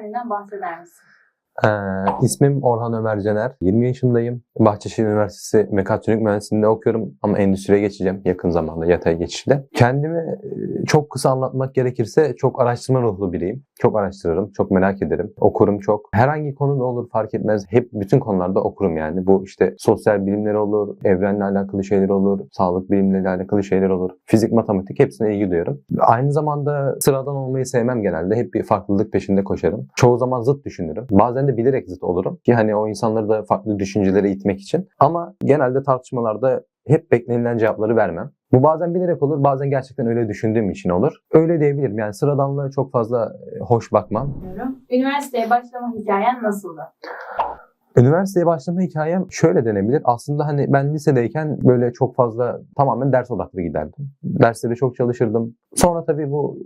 kendinden bahseder misin? Ee, ismim Orhan Ömer Caner. 20 yaşındayım. Bahçeşehir Üniversitesi Mekatronik Mühendisliğinde okuyorum ama endüstriye geçeceğim yakın zamanda yatay geçişle. Kendimi e, çok kısa anlatmak gerekirse çok araştırma ruhlu biriyim. Çok araştırırım, çok merak ederim. Okurum çok. Herhangi konu da olur fark etmez. Hep bütün konularda okurum yani. Bu işte sosyal bilimler olur, evrenle alakalı şeyler olur, sağlık bilimleriyle alakalı şeyler olur. Fizik, matematik hepsine ilgi duyuyorum. Aynı zamanda sıradan olmayı sevmem genelde. Hep bir farklılık peşinde koşarım. Çoğu zaman zıt düşünürüm. Bazen de bilerek zıt olurum ki hani o insanları da farklı düşüncelere itmek için. Ama genelde tartışmalarda hep beklenilen cevapları vermem. Bu bazen bilerek olur, bazen gerçekten öyle düşündüğüm için olur. Öyle diyebilirim. Yani sıradanlığa çok fazla e, hoş bakmam. Üniversiteye başlama hikayen nasıldı? Üniversiteye başlama hikayem şöyle denebilir. Aslında hani ben lisedeyken böyle çok fazla tamamen ders odaklı giderdim. Derslere çok çalışırdım. Sonra tabii bu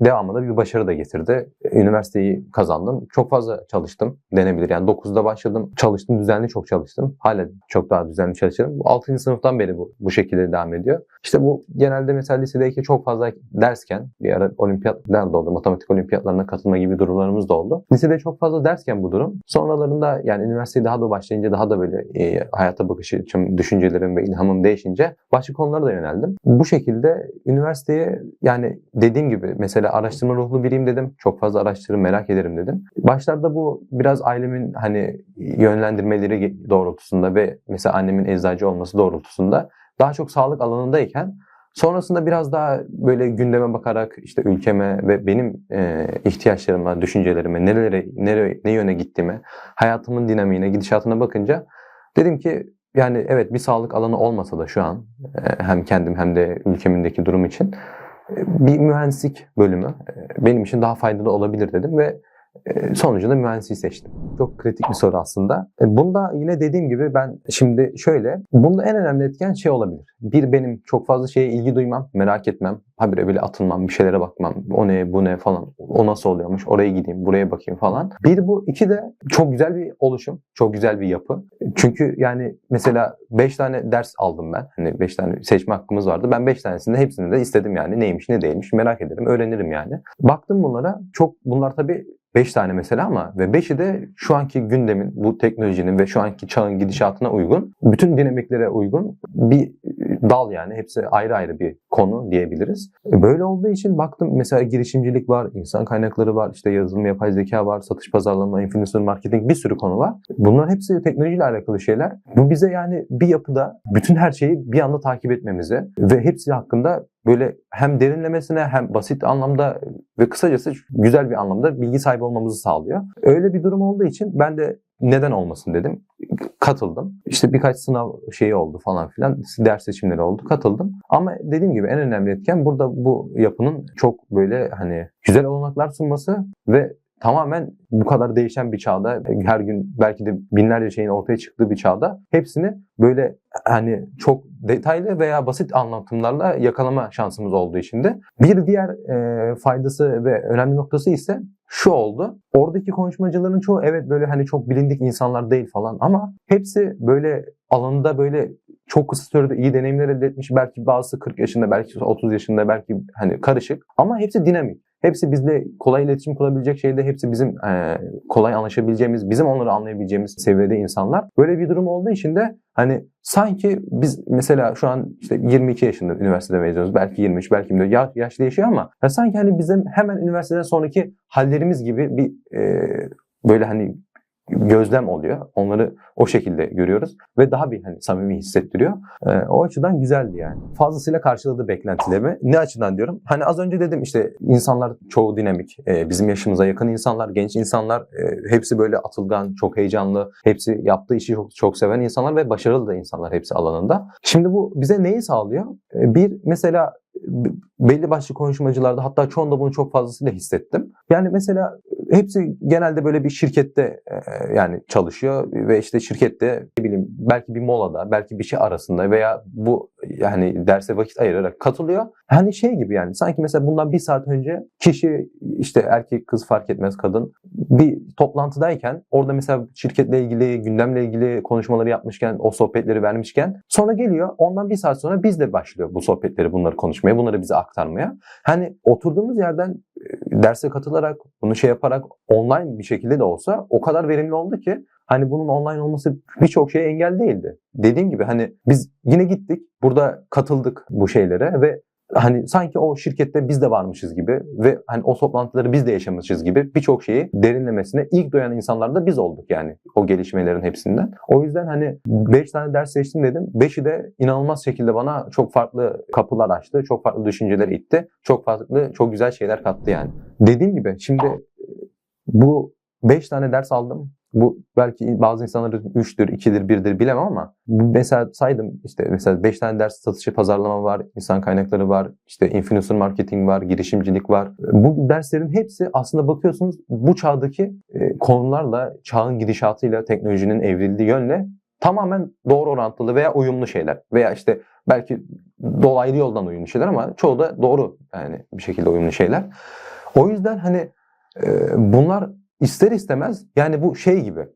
devamında bir başarı da getirdi. Üniversiteyi kazandım. Çok fazla çalıştım denebilir. Yani 9'da başladım. Çalıştım. Düzenli çok çalıştım. Hala çok daha düzenli çalışırım. 6. sınıftan beri bu, bu şekilde devam ediyor. İşte bu genelde mesela lisedeyken çok fazla dersken bir ara olimpiyatlar da oldu. Matematik olimpiyatlarına katılma gibi durumlarımız da oldu. Lisede çok fazla dersken bu durum. Sonralarında yani üniversiteye daha da başlayınca daha da böyle e, hayata bakış açım, düşüncelerim ve ilhamım değişince başka konulara da yöneldim. Bu şekilde üniversiteye yani dediğim gibi mesela araştırma ruhlu biriyim dedim. Çok fazla araştırırım, merak ederim dedim. Başlarda bu biraz ailemin hani yönlendirmeleri doğrultusunda ve mesela annemin eczacı olması doğrultusunda daha çok sağlık alanındayken Sonrasında biraz daha böyle gündeme bakarak işte ülkeme ve benim e, ihtiyaçlarıma, düşüncelerime, nerelere, nereye, ne yöne gittiğime, hayatımın dinamiğine, gidişatına bakınca dedim ki yani evet bir sağlık alanı olmasa da şu an e, hem kendim hem de ülkemindeki durum için e, bir mühendislik bölümü benim için daha faydalı olabilir dedim ve sonucunda mühendisliği seçtim. Çok kritik bir soru aslında. E, Bunda yine dediğim gibi ben şimdi şöyle, bunda en önemli etken şey olabilir. Bir benim çok fazla şeye ilgi duymam, merak etmem, habire bile atılmam, bir şeylere bakmam. O ne, bu ne falan, o nasıl oluyormuş, oraya gideyim, buraya bakayım falan. Bir bu, iki de çok güzel bir oluşum, çok güzel bir yapı. Çünkü yani mesela 5 tane ders aldım ben. Hani 5 tane seçme hakkımız vardı. Ben 5 tanesinde hepsini de istedim yani. Neymiş, ne değilmiş merak ederim, öğrenirim yani. Baktım bunlara. Çok bunlar tabii 5 tane mesela ama ve 5'i de şu anki gündemin, bu teknolojinin ve şu anki çağın gidişatına uygun, bütün dinamiklere uygun bir dal yani. Hepsi ayrı ayrı bir konu diyebiliriz. Böyle olduğu için baktım mesela girişimcilik var, insan kaynakları var, işte yazılım, yapay zeka var, satış pazarlama, influencer marketing bir sürü konu var. Bunların hepsi teknolojiyle alakalı şeyler. Bu bize yani bir yapıda bütün her şeyi bir anda takip etmemizi ve hepsi hakkında böyle hem derinlemesine hem basit anlamda ve kısacası güzel bir anlamda bilgi sahibi olmamızı sağlıyor. Öyle bir durum olduğu için ben de neden olmasın dedim. Katıldım. İşte birkaç sınav şeyi oldu falan filan. Ders seçimleri oldu. Katıldım. Ama dediğim gibi en önemli etken burada bu yapının çok böyle hani güzel olanaklar sunması ve tamamen bu kadar değişen bir çağda her gün belki de binlerce şeyin ortaya çıktığı bir çağda hepsini böyle hani çok detaylı veya basit anlatımlarla yakalama şansımız olduğu için bir diğer e, faydası ve önemli noktası ise şu oldu. Oradaki konuşmacıların çoğu evet böyle hani çok bilindik insanlar değil falan ama hepsi böyle alanında böyle çok kısa sürede iyi deneyimler elde etmiş. Belki bazısı 40 yaşında, belki 30 yaşında, belki hani karışık ama hepsi dinamik. Hepsi bizle kolay iletişim kurabilecek şeyde, hepsi bizim e, kolay anlaşabileceğimiz, bizim onları anlayabileceğimiz seviyede insanlar. Böyle bir durum olduğu için de hani sanki biz mesela şu an işte 22 yaşında üniversitede mezunuz. Belki 23, belki 24. Ya, yaş değişiyor ama ya sanki hani bizim hemen üniversiteden sonraki hallerimiz gibi bir e, böyle hani gözlem oluyor. Onları o şekilde görüyoruz ve daha bir hani samimi hissettiriyor. Ee, o açıdan güzeldi yani. Fazlasıyla karşıladı beklentilerimi. Ne açıdan diyorum? Hani az önce dedim işte insanlar çoğu dinamik. Ee, bizim yaşımıza yakın insanlar, genç insanlar. E, hepsi böyle atılgan, çok heyecanlı. Hepsi yaptığı işi çok, çok seven insanlar ve başarılı da insanlar hepsi alanında. Şimdi bu bize neyi sağlıyor? Ee, bir mesela belli başlı konuşmacılarda hatta çoğunda bunu çok fazlasıyla hissettim. Yani mesela hepsi genelde böyle bir şirkette e, yani çalışıyor ve işte şirkette ne bileyim belki bir molada, belki bir şey arasında veya bu yani derse vakit ayırarak katılıyor. Hani şey gibi yani sanki mesela bundan bir saat önce kişi işte erkek kız fark etmez kadın bir toplantıdayken orada mesela şirketle ilgili gündemle ilgili konuşmaları yapmışken o sohbetleri vermişken sonra geliyor ondan bir saat sonra bizle başlıyor bu sohbetleri bunları konuşmaya bunları bize aktarmaya. Hani oturduğumuz yerden e, derse katılarak bunu şey yaparak online bir şekilde de olsa o kadar verimli oldu ki hani bunun online olması birçok şeye engel değildi. Dediğim gibi hani biz yine gittik burada katıldık bu şeylere ve hani sanki o şirkette biz de varmışız gibi ve hani o toplantıları biz de yaşamışız gibi birçok şeyi derinlemesine ilk duyan insanlar da biz olduk yani o gelişmelerin hepsinden. O yüzden hani 5 tane ders seçtim dedim. 5'i de inanılmaz şekilde bana çok farklı kapılar açtı. Çok farklı düşünceler itti. Çok farklı, çok güzel şeyler kattı yani. Dediğim gibi şimdi bu 5 tane ders aldım. Bu belki bazı insanların 3'tür, 2'dir, 1'dir bilemem ama bu mesela saydım işte mesela 5 tane ders satışı pazarlama var, insan kaynakları var, işte influencer marketing var, girişimcilik var. Bu derslerin hepsi aslında bakıyorsunuz bu çağdaki e, konularla, çağın gidişatıyla, teknolojinin evrildiği yönle tamamen doğru orantılı veya uyumlu şeyler. Veya işte belki dolaylı yoldan uyumlu şeyler ama çoğu da doğru yani bir şekilde uyumlu şeyler. O yüzden hani e, bunlar ister istemez yani bu şey gibi.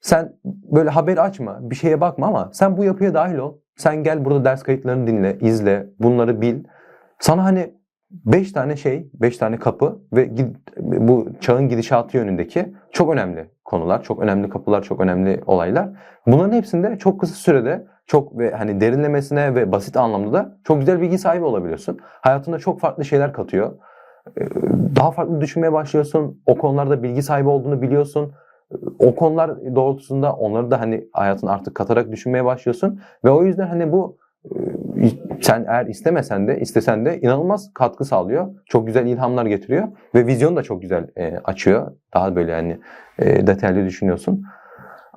Sen böyle haber açma, bir şeye bakma ama sen bu yapıya dahil ol. Sen gel burada ders kayıtlarını dinle, izle, bunları bil. Sana hani 5 tane şey, 5 tane kapı ve bu çağın gidişatı yönündeki çok önemli konular, çok önemli kapılar, çok önemli olaylar. Bunların hepsinde çok kısa sürede çok ve hani derinlemesine ve basit anlamda da çok güzel bilgi sahibi olabiliyorsun. Hayatında çok farklı şeyler katıyor. Daha farklı düşünmeye başlıyorsun. O konularda bilgi sahibi olduğunu biliyorsun. O konular doğrultusunda onları da hani hayatın artık katarak düşünmeye başlıyorsun. Ve o yüzden hani bu e, sen eğer istemesen de istesen de inanılmaz katkı sağlıyor. Çok güzel ilhamlar getiriyor ve vizyonu da çok güzel e, açıyor. Daha böyle hani e, detaylı düşünüyorsun.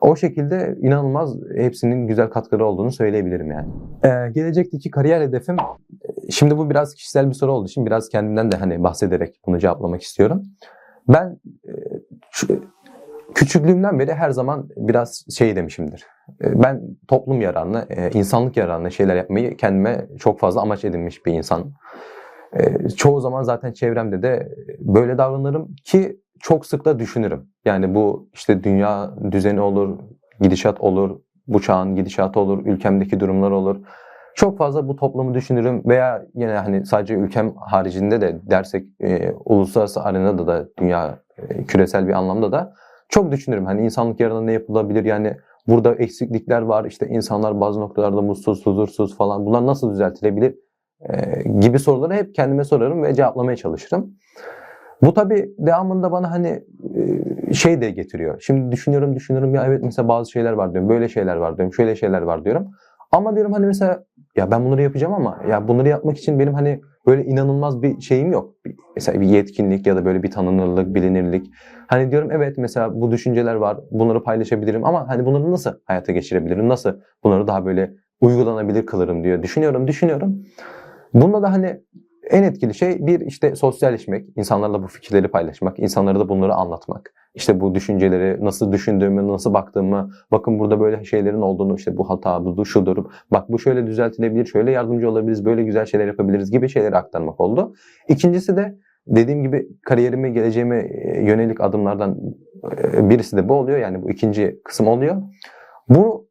O şekilde inanılmaz hepsinin güzel katkıları olduğunu söyleyebilirim yani. Ee, gelecekteki kariyer hedefim e, şimdi bu biraz kişisel bir soru olduğu için biraz kendimden de hani bahsederek bunu cevaplamak istiyorum. Ben e, şu- küçüklüğümden beri her zaman biraz şey demişimdir. E, Ben toplum yararına, insanlık yararına şeyler yapmayı kendime çok fazla amaç edinmiş bir insan. Çoğu zaman zaten çevremde de böyle davranırım ki çok sık da düşünürüm. Yani bu işte dünya düzeni olur, gidişat olur, bu çağın gidişatı olur, ülkemdeki durumlar olur. Çok fazla bu toplumu düşünürüm veya yine hani sadece ülkem haricinde de dersek e, uluslararası arenada da dünya e, küresel bir anlamda da çok düşünürüm. Hani insanlık yararına ne yapılabilir yani burada eksiklikler var işte insanlar bazı noktalarda mutsuz, huzursuz falan bunlar nasıl düzeltilebilir e, gibi soruları hep kendime sorarım ve cevaplamaya çalışırım. Bu tabii devamında bana hani e, şey de getiriyor. Şimdi düşünüyorum düşünüyorum ya evet mesela bazı şeyler var diyorum. Böyle şeyler var diyorum. Şöyle şeyler var diyorum. Ama diyorum hani mesela ya ben bunları yapacağım ama ya bunları yapmak için benim hani böyle inanılmaz bir şeyim yok. Mesela bir yetkinlik ya da böyle bir tanınırlık, bilinirlik. Hani diyorum evet mesela bu düşünceler var. Bunları paylaşabilirim ama hani bunları nasıl hayata geçirebilirim? Nasıl bunları daha böyle uygulanabilir kılırım diyor. Düşünüyorum, düşünüyorum. Bunda da hani en etkili şey bir işte sosyalleşmek, insanlarla bu fikirleri paylaşmak, insanlara da bunları anlatmak. İşte bu düşünceleri nasıl düşündüğümü, nasıl baktığımı, bakın burada böyle şeylerin olduğunu, işte bu hata, bu şudur, bak bu şöyle düzeltilebilir, şöyle yardımcı olabiliriz, böyle güzel şeyler yapabiliriz gibi şeyleri aktarmak oldu. İkincisi de dediğim gibi kariyerime, geleceğime e, yönelik adımlardan e, birisi de bu oluyor. Yani bu ikinci kısım oluyor. Bu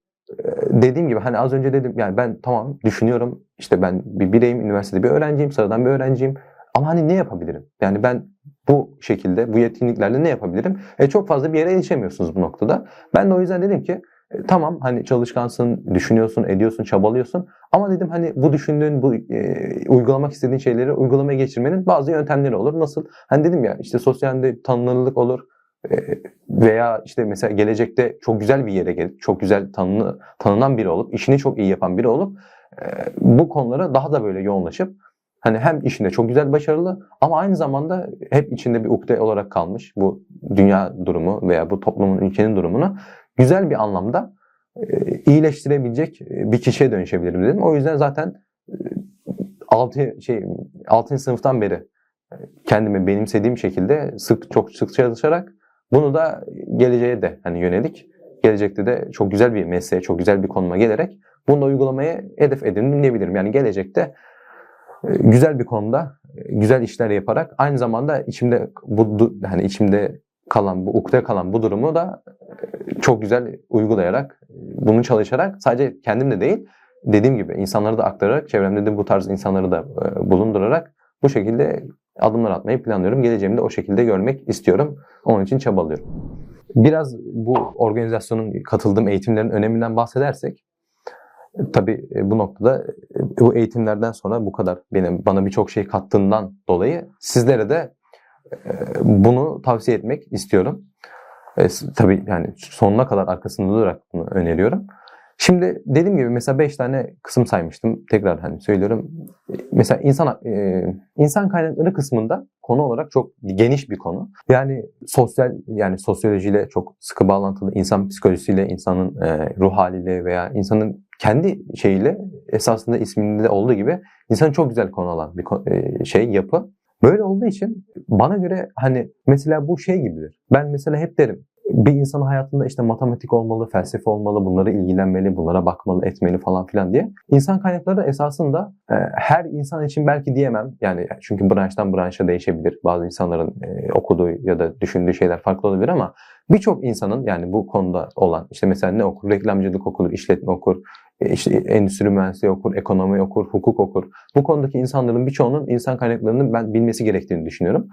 dediğim gibi hani az önce dedim yani ben tamam düşünüyorum işte ben bir bireyim, üniversitede bir öğrenciyim, sıradan bir öğrenciyim. Ama hani ne yapabilirim? Yani ben bu şekilde, bu yetkinliklerle ne yapabilirim? E çok fazla bir yere erişemiyorsunuz bu noktada. Ben de o yüzden dedim ki e, tamam hani çalışkansın, düşünüyorsun, ediyorsun, çabalıyorsun. Ama dedim hani bu düşündüğün, bu e, uygulamak istediğin şeyleri uygulamaya geçirmenin bazı yöntemleri olur. Nasıl? Hani dedim ya işte sosyal medyada tanınırlık olur. E, veya işte mesela gelecekte çok güzel bir yere gelip, çok güzel tanını, tanınan biri olup, işini çok iyi yapan biri olup e, bu konulara daha da böyle yoğunlaşıp hani hem işinde çok güzel başarılı ama aynı zamanda hep içinde bir ukde olarak kalmış bu dünya durumu veya bu toplumun ülkenin durumunu güzel bir anlamda e, iyileştirebilecek e, bir kişiye dönüşebilirim dedim. O yüzden zaten 6 şey 6. sınıftan beri e, kendimi benimsediğim şekilde sık çok sık çalışarak bunu da geleceğe de hani yönelik gelecekte de çok güzel bir mesleğe, çok güzel bir konuma gelerek bunu da uygulamaya hedef edindim diyebilirim. Yani gelecekte e, güzel bir konuda e, güzel işler yaparak aynı zamanda içimde bu hani içimde kalan bu ukde kalan bu durumu da e, çok güzel uygulayarak bunu çalışarak sadece kendim de değil dediğim gibi insanları da aktararak çevremde de bu tarz insanları da bulundurarak bu şekilde adımlar atmayı planlıyorum. Geleceğimi de o şekilde görmek istiyorum. Onun için çabalıyorum. Biraz bu organizasyonun katıldığım eğitimlerin öneminden bahsedersek tabii e, bu noktada e, bu eğitimlerden sonra bu kadar benim bana birçok şey kattığından dolayı sizlere de e, bunu tavsiye etmek istiyorum. E, tabii yani sonuna kadar arkasında durarak bunu öneriyorum. Şimdi dediğim gibi mesela 5 tane kısım saymıştım. Tekrar hani söylüyorum. Mesela insan e, insan kaynakları kısmında konu olarak çok geniş bir konu. Yani sosyal yani sosyolojiyle çok sıkı bağlantılı, insan psikolojisiyle, insanın e, ruh haliyle veya insanın kendi şeyiyle esasında isminde de olduğu gibi insanın çok güzel konu alan bir e, şey yapı. Böyle olduğu için bana göre hani mesela bu şey gibidir. Ben mesela hep derim bir insanın hayatında işte matematik olmalı, felsefe olmalı, bunlara ilgilenmeli, bunlara bakmalı, etmeli falan filan diye. İnsan kaynakları da esasında e, her insan için belki diyemem. Yani çünkü branştan branşa değişebilir. Bazı insanların e, okuduğu ya da düşündüğü şeyler farklı olabilir ama birçok insanın yani bu konuda olan işte mesela ne okur? Reklamcılık okur, işletme okur, e, işte endüstri mühendisliği okur, ekonomi okur, hukuk okur. Bu konudaki insanların birçoğunun insan kaynaklarını ben bilmesi gerektiğini düşünüyorum.